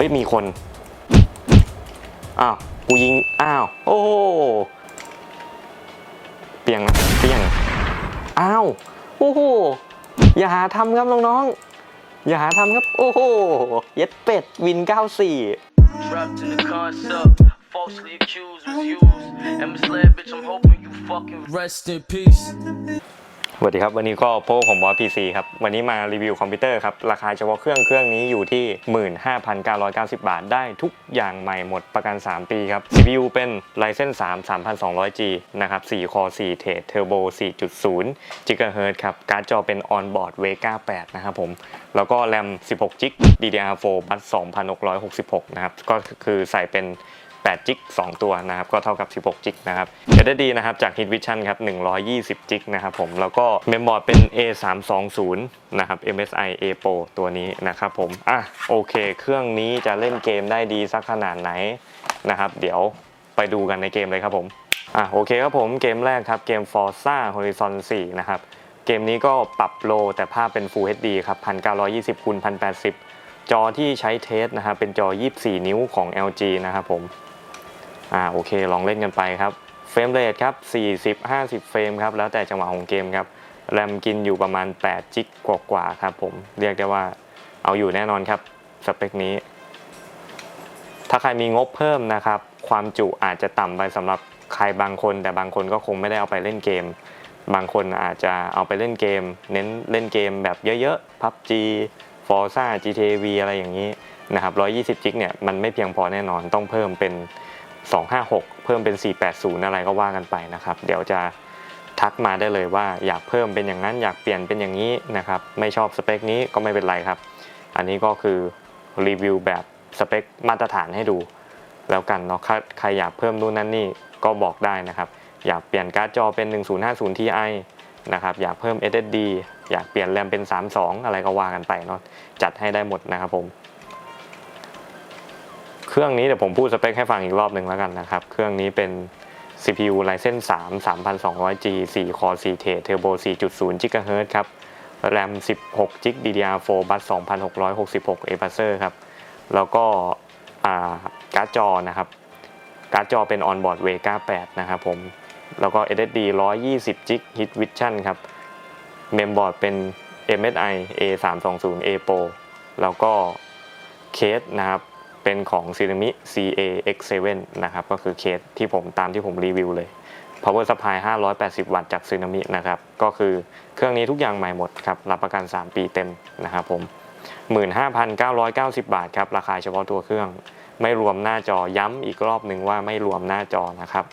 เฮ้ยมีคน อ้าว กูยิง อ้าว โอ้เปียงเปียง อ้าว โอ้โห อย่าหาทำครับน้องๆ อย่าหาทำครับ โอ้โห เย็ดเป็ด วิน 94 falsely สวัสดีครับ วันนี้ก็โป้ของบอสพีซีครับ วันนี้มารีวิวคอมพิวเตอร์ครับ ราคาเฉพาะเครื่องเครื่องนี้อยู่ที่ 15,990 บาท ได้ทุกอย่างใหม่หมดประกัน 3 ปีครับ CPU เป็น Ryzen 3 3200G นะครับ4 Core 4 Thread Turbo 4.0 GHz ครับ การ์ดจอเป็น On-board Vega 8 นะครับผม แล้วก็แรม 16 g b DDR4 บัส 2,666 นะครับ ก็คือใส่เป็น 8จิก2 ตัวนะครับก็เท่ากับ 16จิกนะครับ SSD นะครับจาก Hit Vision ครับ120จิกนะครับผมแล้วก็เมมบอร์ดเป็น A320 นะครับ MSI A Pro ตัวนี้นะครับผมอะโอเค เครื่องนี้จะเล่นเกมได้ดีสักขนาดไหนนะครับเดี๋ยวไปดูกันในเกมเลยครับผมอะโอเคครับผมเกมแรกครับเกม Forza Horizon 4 นะครับเกมนี้ก็ปรับโลแต่ภาพเป็น Full HD ครับ 1920คูณ1080 จอที่ใช้เทสนะครับเป็นจอ 24 นิ้วของ LG นะครับผม อ่าโอเคลองเล่นกันไปครับเฟรมเรทครับ 40 50 เฟรมครับ แล้วแต่จังหวะของเกมครับ แรมกินอยู่ประมาณ 8 จิกกว่าๆครับผม เรียกได้ว่าเอาอยู่แน่นอนครับสเปคนี้ ถ้าใครมีงบเพิ่มนะครับ ความจุอาจจะต่ำไปสำหรับใครบางคน แต่บางคนก็คงไม่ได้เอาไปเล่นเกม บางคนอาจจะเอาไปเล่นเกม เน้นเล่นเกมแบบเยอะๆ PUBG Forza GTV อะไรอย่างนี้นะครับ 120 จิกเนี่ยมันไม่เพียงพอแน่นอนต้องเพิ่มเป็น 256 เพิ่มเป็น 480 อะไรก็ว่ากันไปนะครับ เดี๋ยวจะทักมาได้เลยว่าอยากเพิ่มเป็นอย่างนั้นอยากเปลี่ยนเป็นอย่างนี้นะครับ ไม่ชอบสเปคนี้ก็ไม่เป็นไรครับ อันนี้ก็คือรีวิวแบบสเปคมาตรฐานให้ดู แล้วกันเนาะใครอยากเพิ่มนู่นนั่นนี่ก็บอกได้นะครับ อยากเปลี่ยนการ์ดจอเป็น 1050 Ti นะครับอยากเพิ่ม SSD อยากเปลี่ยนแรมเป็น 32 อะไรก็ว่ากันไปเนาะจัดให้ได้หมดนะครับผม เครื่องนี้เดี๋ยวผมพูดสเปคให้ฟังอีกรอบหนึ่งแล้วกันนะครับ เครื่องนี้เป็น CPU Ryzen 3 3200G 4 Core 4 Thread Turbo 4.0 GHz ครับ RAM 16 g b DDR4 บัส2,666 a p a c e r ครับ แล้วก็การ์ดจอนะครับ การ์ดจอเป็น onboard Vega 8 นะครับผม แล้วก็ SSD 120 g Hit Vision ครับ เมมบอร์ดเป็น MSI A320 A Pro แล้วก็เคสนะครับ เป็นของ c e r a m i CA X7 นะครับ ก็คือเคสที่ผมตามที่ผมรีวิวเลย power supply 580 วัตต์จาก c e r a m i นะครับ ก็คือเครื่องนี้ทุกอย่างใหม่หมดครับ รับประกัน 3 ปีเต็มนะครับผม 15,990 บาทครับ ราคาเฉพาะตัวเครื่อง ไม่รวมหน้าจอย้ำอีกรอบหนึ่งว่าไม่รวมหน้าจอนะครับ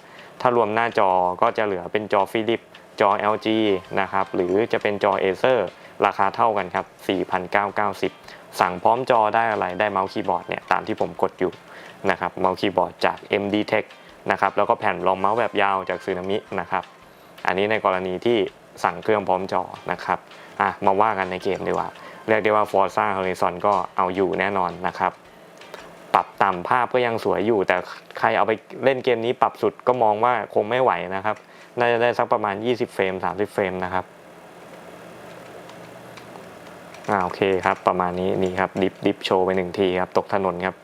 ถ้ารวมหน้าจอก็จะเหลือเป็นจอฟิลิปจอ LG นะครับ หรือจะเป็นจอ Acer ราคาเท่ากันครับ 4,990 สั่งพร้อมจอได้อะไรได้เมาส์คีย์บอร์ดเนี่ยตามที่ผมกดอยู่นะครับเมาส์คีย์บอร์ดจาก MD Tech นะครับแล้วก็แผ่นรองเมาส์แบบยาวจากซึนามินะครับอันนี้ในกรณีที่สั่งเครื่องพร้อมจอนะครับอะมาว่ากันในเกมดีกว่า เรียกได้ว่า Forza Horizon ก็เอาอยู่แน่นอนนะครับปรับต่ำภาพก็ยังสวยอยู่ แต่ใครเอาไปเล่นเกมนี้ปรับสุดก็มองว่าคงไม่ไหวนะครับน่าจะได้สักประมาณ 20 เฟรม 30 เฟรมนะครับ อ่าโอเคครับ ประมาณนี้นี่ครับดิฟดิฟโชว์ไปหนึ่งทีครับ ตกถนนครับ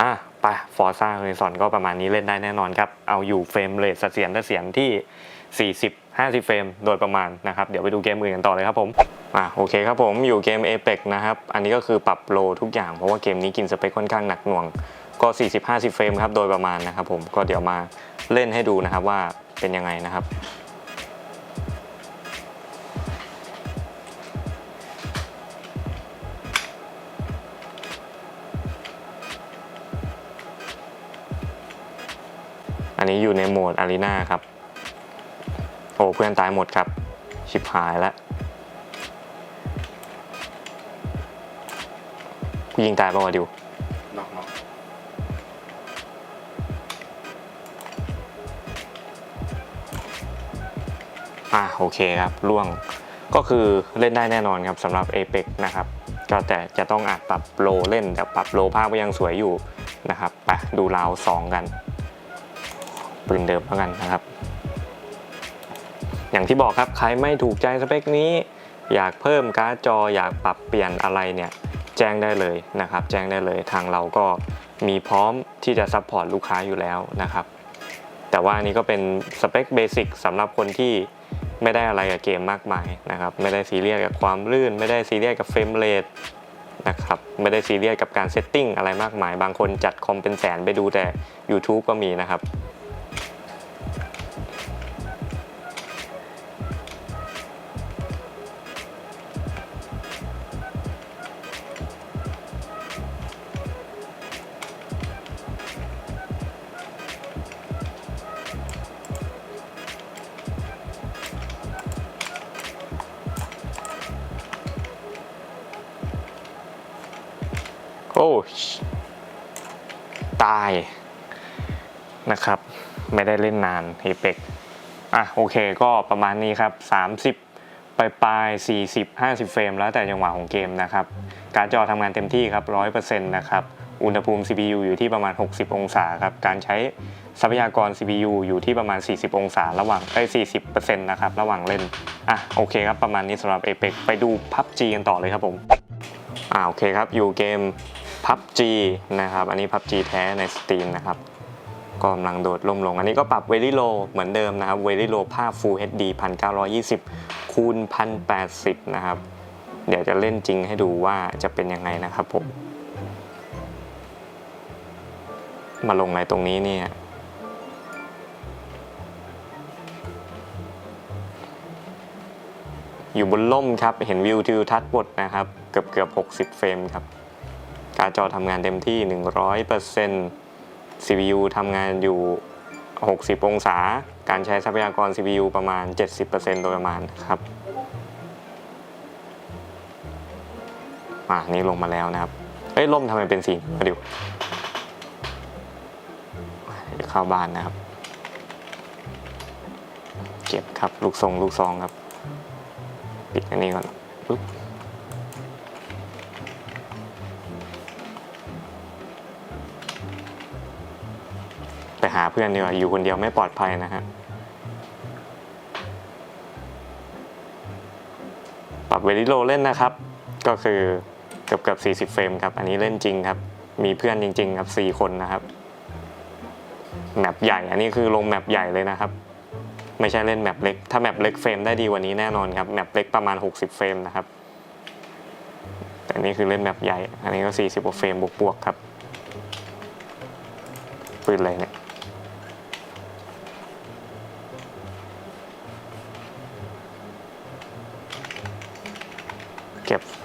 อะไปฟอร์ซ่าเฮอริซอนก็ประมาณนี้เล่นได้แน่นอนครับ เอาอยู่เฟรมเรทเสียรเสียรที่ 40 50 เฟรมโดยประมาณนะครับ เดี๋ยวไปดูเกมอื่นกันต่อเลยครับผม อะโอเคครับผมอยู่เกม Apex นะครับ อันนี้ก็คือปรับโลทุกอย่างเพราะว่าเกมนี้กินสเปคค่อนข้างหนักหน่วง ก็ 40-50 เฟรมครับโดยประมาณนะครับผมก็เดี๋ยวมาเล่นให้ดูนะครับว่าเป็นยังไงนะครับ นนี้อยู่ในโหมดอารีนาครับ โอ้เพื่อนตายหมดครับ ชิบหายแล้วกูยิงตายป่าวะดิวน็อกน็อกอะโอเคครับล่วงก็คือเล่นได้แน่นอนครับสำหรับ Apex นะครับก็แต่จะต้องอาจปรับโลเล่นแต่ปรับโลภาพก็ยังสวยอยู่นะครับไปดูราวสองกัน ปืนเดิมแล้วกันนะครับ อย่างที่บอกครับใครไม่ถูกใจสเปคนี้ อยากเพิ่มการ์ดจออยากปรับเปลี่ยนอะไรเนี่ยแจ้งได้เลยนะครับ แจ้งได้เลยทางเราก็มีพร้อมที่จะซัพพอร์ตลูกค้าอยู่แล้วนะครับ แต่ว่านนี้ก็เป็นสเปคเบสิกสำหรับคนที่ไม่ได้อะไรกับเกมมากมายนะครับ ไม่ได้ซีเรียสกับความลื่น ไม่ได้ซีเรียสกับเฟรมเรทนะครับไม่ได้ซีเรียสกับการเซตติ้งอะไรมากมาย บางคนจัดคอมเป็นแสนไปดูแต่ YouTube ก็มีนะครับ โอ้ชตายนะครับ ไม่ได้เล่นนานเ p เ x อะโอเคก็ประมาณนี้ครับ 30 ปลายปลาย40 50 เฟรม แล้วแต่จังหวะของเกมนะครับ การจอทำงานเต็มที่ครับ 100%นะครับ อุณหภูมิ CPU อยู่ที่ประมาณ 60 องศาครับ การใช้ทรัพยากร CPU อยู่ที่ประมาณ 40 องศา ระหว่างเอ้40%นะครับ ระหว่างเล่น อะโอเคครับ ประมาณนี้สำหรับ Apex ไปดู PUBG กันต่อเลยครับผม อ่าโอเคครับ อยู่เกม PUBG นะครับ อันนี้ PUBG แท้ใน Steam นะครับก็กำลังโดดล่มลง อันนี้ก็ปรับ Very Low เหมือนเดิมนะครับ Very Low ภาพ Full HD 1920คูณ1080 นะครับ เดี๋ยวจะเล่นจริงให้ดูว่าจะเป็นยังไงนะครับผม มาลงในตรงนี้เนี่ยอยู่บนล่มครับ เห็นวิวทิวทัศน์บดนะครับ เกือบเกือบ60 เฟรมครับ การจอทำงานเต็มที่ 100% CPU ทำงานอยู่ 60 องศา การใช้ทรัพยากร CPU ประมาณ 70%โดยประมาณครับอ่านี่ลงมาแล้วนะครับ เอ้ยล่มทำไมเป็นสีมาดูเดี๋ยวเข้าบ้านนะครับ เก็บครับ ลูกทรงลูกซองครับ ปิดอันนี้ก่อนปุ๊บ หาเพื่อนดีกว่าอยู่คนเดียวไม่ปลอดภัยนะฮะปรับเวลิโลเล่นนะครับ ก็คือเกือบเกือบ40 เฟรมครับ อันนี้เล่นจริงครับ มีเพื่อนจริง ๆ ครับ 4 คนนะครับ แมปใหญ่ อันนี้คือลงแมปใหญ่เลยนะครับ ไม่ใช่เล่นแมปเล็ก ถ้าแมปเล็กเฟรมได้ดีกว่านี้แน่นอนครับ แมปเล็กประมาณ 60 เฟรมนะครับ แต่อันนี่คือเล่นแมปใหญ่ อันนี้ก็ 40กว่าเฟรมบวกๆครับปืนอะไรเนี่ย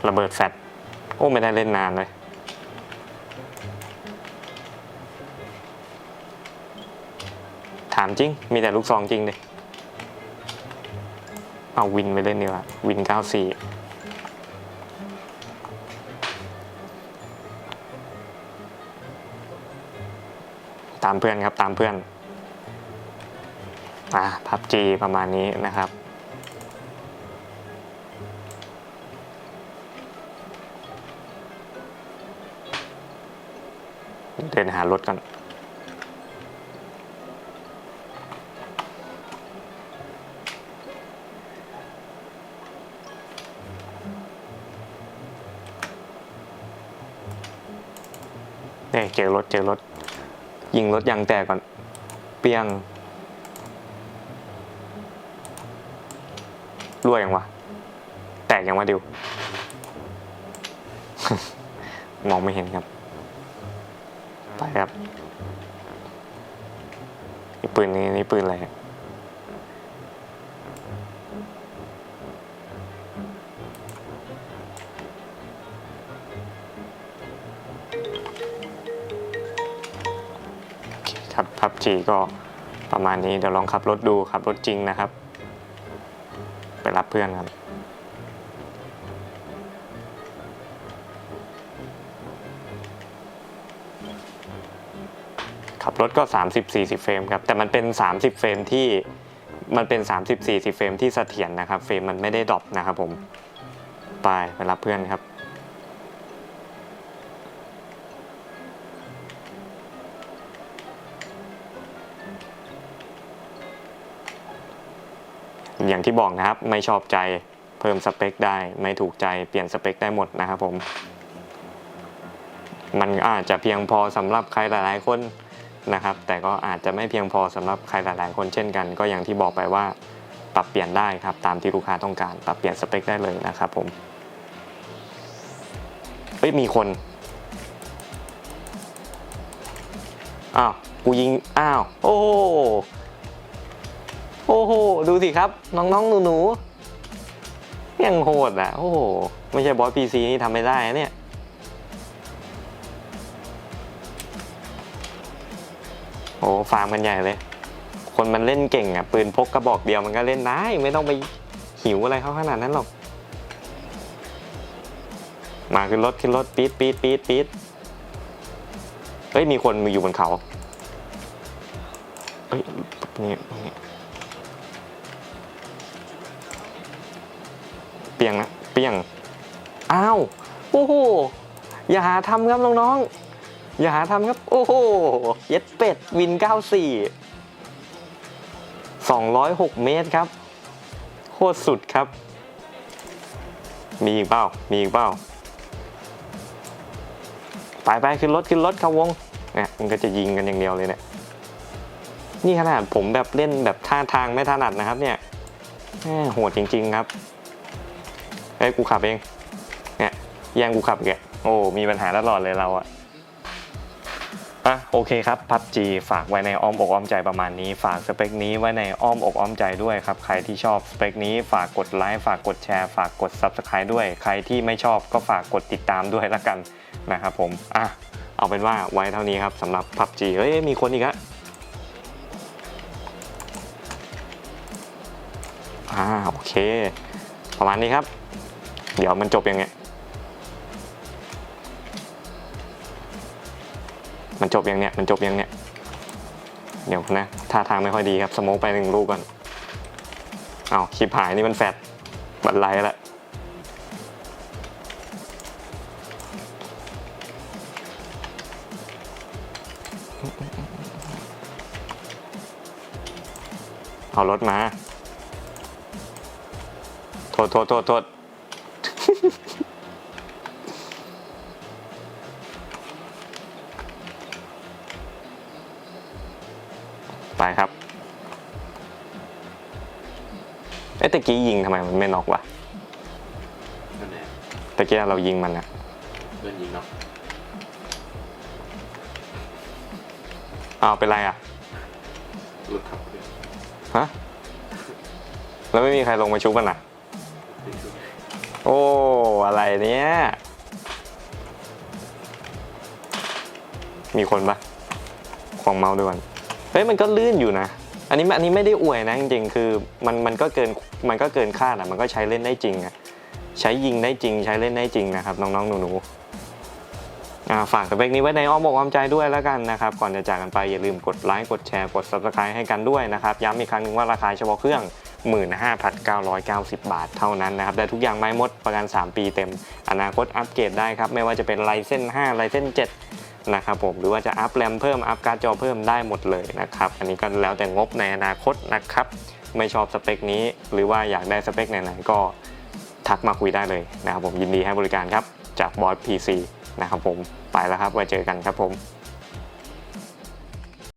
ระเบิดแฟลชโอ้ไม่ได้เล่นนานเลยถามจริง มีแต่ลูกซองจริงเลยเอาวินไปเล่นดีกว่าวิน 94ตามเพื่อนครับตามเพื่อน อ่าพับจีประมาณนี้นะครับ เดินหารถก่อนเนี่ยเจอรถเจอรถ ยิงรถยางแตกก่อน เปียงรั่วยังวะ แตกยังวะดิว มองไม่เห็นครับ นี่ปืนนี้นี่ปืนอะไรคครับพับจีก็ประมาณนี้เดี๋ยวลองขับรถดูขับรถจริงนะครับ ไปรับเพื่อนครับ ขับรถก็ 30-40 เฟรมครับ แต่มันเป็น 30 เฟรมที่มันเป็น 30-40 เฟรมที่เสถียรนะครับ เฟรมมันไม่ได้ดรอปนะครับผม ไปไปรับเพื่อนครับ อย่างที่บอกนะครับไม่ชอบใจเพิ่มสเปคได้ ไม่ถูกใจเปลี่ยนสเปคได้หมดนะครับผมมันอาจจะเพียงพอสำหรับใครหลาย ๆ คน นะครับ แต่ก็อาจจะไม่เพียงพอสำหรับใครหลาย ๆ คนเช่นกัน ก็อย่างที่บอกไปว่าปรับเปลี่ยนได้ครับตามที่ลูกค้าต้องการ ปรับเปลี่ยนสเปคได้เลยนะครับผมเฮ้ยมีคนอ้าวกูยิงอ้าวโอ้โหโอ้โหดูสิครับ น้องๆหนูๆยังโหดอะโอ้โหไม่ใช่บอสพีซีนี่ทำไม่ได้เนี่ย อ้ฟาร์มกันใหญ่เลย คนมันเล่นเก่งอะ ปืนพกกระบอกเดียวมันก็เล่นได้ ไม่ต้องไปหิวอะไรเขาขนาดนั้นหรอก มาขึ้นรถขึ้นรถปี๊ดปี๊ดปี๊ดปี๊ดเฮ้ยมีคนมาอยู่บนเขาเฮ้ยนี่นี่เปียงนะเปียง อ้าว โอ้โห อย่าหาทำครับน้องๆ อย่าหาทำครับ โอ้โห เย็ดเป็ด วิน 94 206 เมตรครับ โคตรสุดครับ มีอีกเปล่า มีอีกเปล่า ไปไปขึ้นรถขึ้นรถเข้าวงเนี่ยมันก็จะยิงกันอย่างเดียวเลยเนี่ย นี่ขนาดผมแบบเล่นแบบท่าทางไม่ถนัดนะครับเนี่ยโหดจริง ๆครับเฮ้ยกูขับเอง เนี่ยแย่งกูขับแกโอ้ มีปัญหาตลอดเลยเราอะ อะโอเคครับพับจีฝากไว้ในอ้อมอกอ้อมใจประมาณนี้ ฝากสเปคนี้ไว้ในอ้อมอกอ้อมใจด้วยครับ ใครที่ชอบสเปคนี้ฝากกดไลค์ฝากกดแชร์ ฝากกด Subscribe ด้วย ใครที่ไม่ชอบก็ฝากกดติดตามด้วยละกันนะครับผมอะเอาเป็นว่าไว้เท่านี้ครับสำหรับพับจีเฮ้ยมีคนอีกอะอ่าโอเค ประมาณนี้ครับ เดี๋ยวมันจบยังไง มันจบยังเนี่ย มันจบยังเนี่ย เดี๋ยวนะ ท่าทางไม่ค่อยดีครับ สโมกไปหนึ่งลูกก่อน เอาคลิปหายนี่มันแฟดบันไลละเอารถมา โทษโทษโทษโทษ ไปครับเอ๊ะตะกี้ยิงทำไมมันไม่น็อกวะนั่นแหละตะกี้เรายิงมันอะเพื่อนยิงเนาะอ้าวเป็นไรอะหลุดครับเพื่อนฮะแล้วไม่มีใครลงมาชุบมันอะโอ้อะไรเนี้ยมีคนปะควงเมาส์ด้วยก่อน เฮ้ยมันก็ลื่นอยู่นะ อันนี้อันนี้ไม่ได้อวยนะจริงๆ คือมันมันก็เกินมันก็เกินคาดอะมันก็ใช้เล่นได้จริงอะใช้ยิงได้จริง ใช้เล่นได้จริงนะครับน้องๆหนูๆอ่าฝากสเปคนี้ไว้ในอ้อมอกอ้อมใจด้วยแล้วกันนะครับ ก่อนจะจากกันไปอย่าลืมกดไลค์กดแชร์กด subscribe ให้กันด้วยนะครับ ย้ำอีกครั้งหนึ่งว่าราคาเฉพาะเครื่อง 15,990 บาทเท่านั้นนะครับได้ทุกอย่างไม่หมดประกัน 3 ปีเต็ม อนาคตอัปเกรดได้ครับไม่ว่าจะเป็นไลเส้น5ไลเส้น7 นะครับผมหรือว่าจะอัพแรมเพิ่มอัพการ์ดจอเพิ่มได้หมดเลยนะครับอันนี้ก็แล้วแต่งบในอนาคตนะครับไม่ชอบสเปคนี้ หรือว่าอยากได้สเปคไหนๆก็ทักมาคุยได้เลยนะครับผมยินดีให้บริการครับจากบอส PC นะครับผมไปแล้วครับไว้เจอกันครับผม